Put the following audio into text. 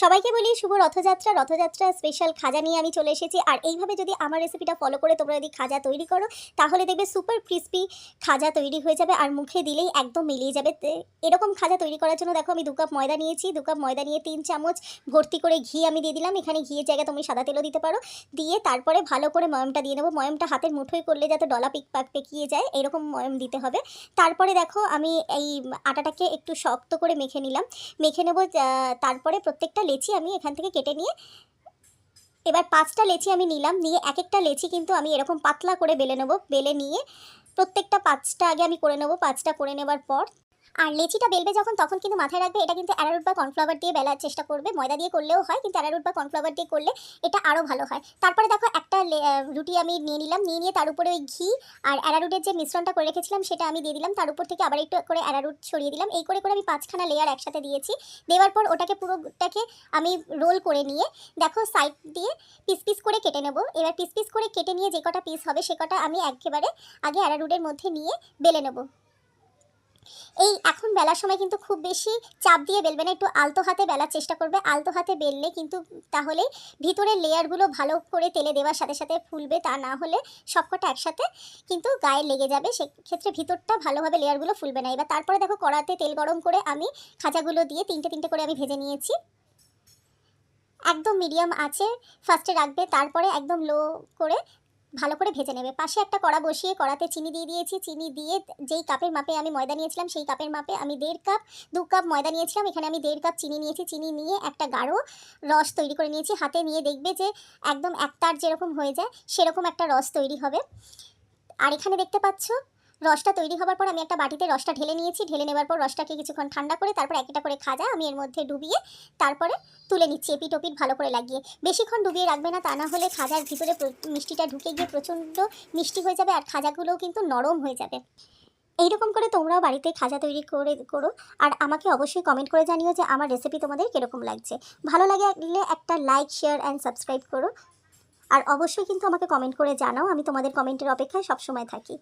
সবাইকে বলি শুভ রথযাত্রা। রথযাত্রা স্পেশাল খাজা নিয়ে আমি চলে এসেছি। আর এইভাবে যদি আমার রেসিপিটা ফলো করে তোমরা যদি খাজা তৈরি করো, তাহলে দেখবে সুপার ক্রিস্পি খাজা তৈরি হয়ে যাবে আর মুখে দিলেই একদম মিলিয়ে যাবে। এরকম খাজা তৈরি করার জন্য দেখো আমি দু কাপ ময়দা নিয়েছি, দু কাপ ময়দা নিয়ে তিন চামচ ভর্তি করে ঘি আমি দিয়ে দিলাম। এখানে ঘিয়ের জায়গায় তুমি সাদা তেলও দিতে পারো। দিয়ে তারপরে ভালো করে ময়মটা দিয়ে নেব। ময়মটা হাতের মুঠোয় করলে যাতে ডলা পিক পাক পেকিয়ে যায়, এরকম ময়ম দিতে হবে। তারপরে দেখো আমি এই আটাটাকে একটু শক্ত করে মেখে নিলাম। মেখে নেব তারপরে প্রত্যেকটা লেচি আমি এখান থেকে কেটে নিয়ে এবার পাঁচটা লেচি আমি নিলাম নিয়ে এক একটা লেচি কিন্তু আমি এরকম পাতলা করে বেলে নেব বেলে নিয়ে প্রত্যেকটা পাঁচটা আগে আমি করে নেব পাঁচটা করে নেবার পর। আর লেচিটা বেলবে যখন তখন কিন্তু মাথায় রাখবে এটা কিন্তু অ্যারারুট বা কর্নফ্লাওয়ার দিয়ে বেলার চেষ্টা করবে ময়দা দিয়ে করলেও হয় কিন্তু অ্যারারুট বা কর্নফ্লাওয়ার দিয়ে করলে এটা আরও ভালো হয়। তারপরে দেখো আহ, রুটি আমি নিয়ে নিলাম, নিয়ে নিয়ে তার উপরে ওই ঘি আর অ্যারারুটের যে মিশ্রণটা করে রেখেছিলাম সেটা আমি দিয়ে দিলাম। তার উপর থেকে আবার একটু করে অ্যারারুট ছড়িয়ে দিলাম। এই করে করে আমি পাঁচখানা লেয়ার একসাথে দিয়েছি। দেওয়ার পর ওটাকে পুরোটাকে আমি রোল করে নিয়ে, দেখো সাইড দিয়ে পিস পিস করে কেটে নেব। এবার পিস পিস করে কেটে নিয়ে যে কটা পিস হবে সে কটা আমি একেবারে আগে অ্যারারুটের মধ্যে নিয়ে বেলে নেব। এই এখন বেলার সময় কিন্তু খুব বেশি চাপ দিয়ে বেলবে না, একটু আলতো হাতে বেলার চেষ্টা করবে। আলতো হাতে বেললে কিন্তু তাহলে ভিতরের লেয়ারগুলো ভালো করে তেলে দেওয়ার সাথে সাথে ফুলবে, তা না হলে সবকটা একসাথে কিন্তু গায়ে লেগে যাবে। সেক্ষেত্রে ভিতরটা ভালোভাবে লেয়ারগুলো ফুলবে না। এবার তারপরে দেখো কড়াতে তেল গরম করে আমি খাজাগুলো দিয়ে তিনটে তিনটে করে আমি ভেজে নিয়েছি। একদম মিডিয়াম আছে ফার্স্টে রাখবে, তারপরে একদম লো করে ভালো করে ভেজে নেবে। পাশে একটা কড়া বসিয়ে কড়াতে চিনি দিয়ে দিয়েছি। চিনি দিয়ে যেই কাপের মাপে আমি ময়দা নিয়েছিলাম, সেই কাপের মাপে আমি দেড় কাপ, দু কাপ ময়দা নিয়েছিলাম। এখানে আমি দেড় কাপ চিনি নিয়েছি। চিনি নিয়ে একটা গাঢ় রস তৈরি করে নিয়েছি। হাতে নিয়ে দেখবে যে একদম একতার যেরকম হয়ে যায়, সেরকম একটা রস তৈরি হবে। আর এখানে দেখতে পাচ্ছ রসটা তৈরি হওয়ার পর আমি একটা বাটিতে রসটা ঢেলে নিয়েছি। ঢেলে নেবার পর রসটাকে কিছুক্ষণ ঠান্ডা করে তারপর একটা করে খাজা আমি এর মধ্যে ডুবিয়ে তারপরে তুলে নিচ্ছি এপিট ওপিট ভালো করে লাগিয়ে। বেশিক্ষণ ডুবিয়ে রাখবে না তা না হলে খাজার ভিতরে মিষ্টিটা ঢুকে গিয়ে প্রচণ্ড মিষ্টি হয়ে যাবে আর খাজাগুলোও কিন্তু নরম হয়ে যাবে। এইরকম করে তোমরাও বাড়িতে খাজা তৈরি করে করো আর আমাকে অবশ্যই কমেন্ট করে জানিও যে আমার রেসিপি তোমাদের কীরকম লাগছে। ভালো লাগলে একটা লাইক শেয়ার অ্যান্ড সাবস্ক্রাইব করো। আর অবশ্যই কিন্তু আমাকে কমেন্ট করে জানাও, আমি তোমাদের কমেন্টের অপেক্ষায় সবসময় থাকি।